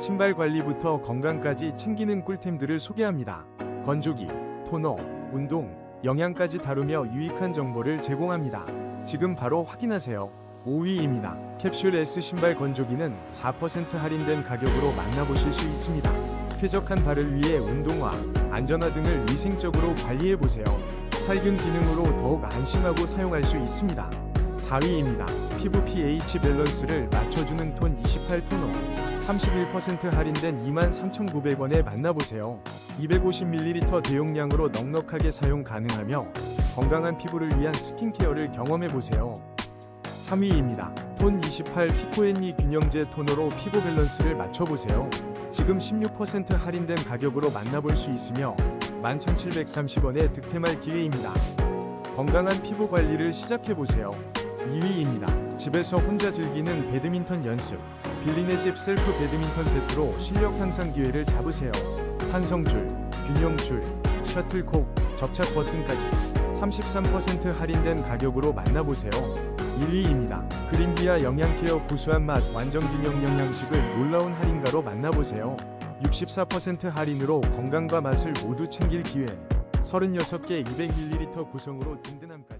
신발 관리부터 건강까지 챙기는 꿀템들을 소개합니다. 건조기, 토너, 운동, 영양까지 다루며 유익한 정보를 제공합니다. 지금 바로 확인하세요. 5위입니다. 캡슐 S 신발 건조기는 4% 할인된 가격으로 만나보실 수 있습니다. 쾌적한 발을 위해 운동화, 안전화 등을 위생적으로 관리해보세요. 살균 기능으로 더욱 안심하고 사용할 수 있습니다. 4위입니다. 피부 pH 밸런스를 맞춰주는 톤 28 토너. 31% 할인된 23,900원에 만나보세요. 250ml 대용량으로 넉넉하게 사용 가능하며 건강한 피부를 위한 스킨케어를 경험해보세요. 3위입니다. 톤 28 피코앤미 균형제 토너로 피부 밸런스를 맞춰보세요. 지금 16% 할인된 가격으로 만나볼 수 있으며 11,730원의 득템할 기회입니다. 건강한 피부 관리를 시작해보세요. 2위입니다. 집에서 혼자 즐기는 배드민턴 연습. 빌리네 집 셀프 배드민턴 세트로 실력 향상 기회를 잡으세요. 한성줄, 균형줄, 셔틀콕, 접착 버튼까지 33% 할인된 가격으로 만나보세요. 1위입니다. 그린비아 영양케어 구수한 맛 완전 균형 영양식을 놀라운 할인가로 만나보세요. 64% 할인으로 건강과 맛을 모두 챙길 기회. 36개 200ml 구성으로 든든함까지.